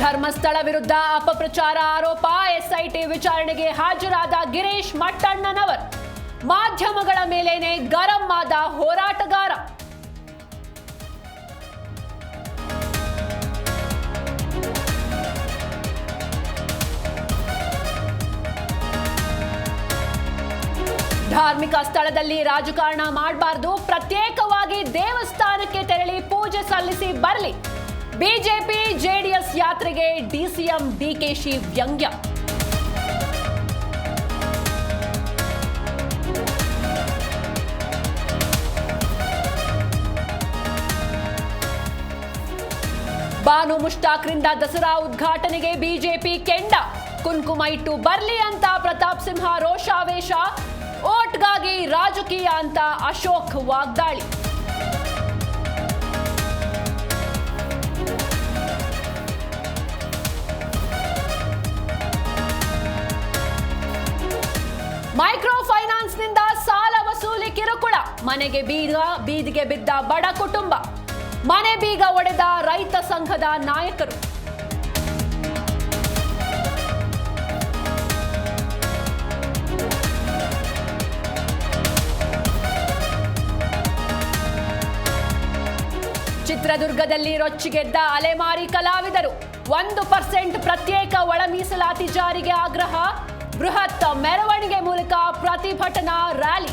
ಧರ್ಮಸ್ಥಳ ವಿರುದ್ಧ ಅಪಪ್ರಚಾರ ಆರೋಪ, ಎಸ್ಐಟಿ ವಿಚಾರಣೆಗೆ ಹಾಜರಾದ ಗಿರೀಶ್ ಮಟ್ಟಣ್ಣನವರ್. ಮಾಧ್ಯಮಗಳ ಮೇಲೇನೆ ಗರಂ ಆದ ಹೋರಾಟಗಾರ. ಧಾರ್ಮಿಕ ಸ್ಥಳದಲ್ಲಿ ರಾಜಕಾರಣ ಮಾಡಬಾರ್ದು, ಪ್ರತ್ಯೇಕವಾಗಿ ದೇವಸ್ಥಾನಕ್ಕೆ ತೆರಳಿ ಪೂಜೆ ಸಲ್ಲಿಸಿ ಬರಲಿ. ಬಿಜೆಪಿ ಜೆಡಿಎಸ್ ಯಾತ್ರೆಗೆ ಡಿಸಿಎಂ ಡಿಕೆಶಿ ವ್ಯಂಗ್ಯ. ಬಾನು ಮುಷ್ತಾಕ್ರಿಂದ ದಸರಾ ಉದ್ಘಾಟನೆಗೆ ಬಿಜೆಪಿ ಕೆಂಡ. ಕುಂಕುಮ ಇಟ್ಟು ಬರ್ಲಿ ಅಂತ ಪ್ರತಾಪ್ ಸಿಂಹ ರೋಷಾವೇಶ. ಓಟ್ಗಾಗಿ ರಾಜಕೀಯ ಅಂತ ಅಶೋಕ್ ವಾಗ್ದಾಳಿ. ಮೈಕ್ರೋ ಫೈನಾನ್ಸ್ನಿಂದ ಸಾಲ ವಸೂಲಿ ಕಿರುಕುಳ. ಮನೆಗೆ ಬೀಗ, ಬೀದಿಗೆ ಬಿದ್ದ ಬಡ ಕುಟುಂಬ. ಮನೆ ಬೀಗ ಒಡೆದ ರೈತ ಸಂಘದ ನಾಯಕರು. ಚಿತ್ರದುರ್ಗದಲ್ಲಿ ರೊಚ್ಚಿಗೆದ್ದ ಅಲೆಮಾರಿ ಕಲಾವಿದರು. ಒಂದು ಪರ್ಸೆಂಟ್ ಪ್ರತ್ಯೇಕ ಒಳ ಮೀಸಲಾತಿ ಜಾರಿಗೆ ಆಗ್ರಹ ಬೃಹತ್ ಮೆರವಣಿಗೆ ಮೂಲಕ ಪ್ರತಿಭಟನಾ ರ್ಯಾಲಿ.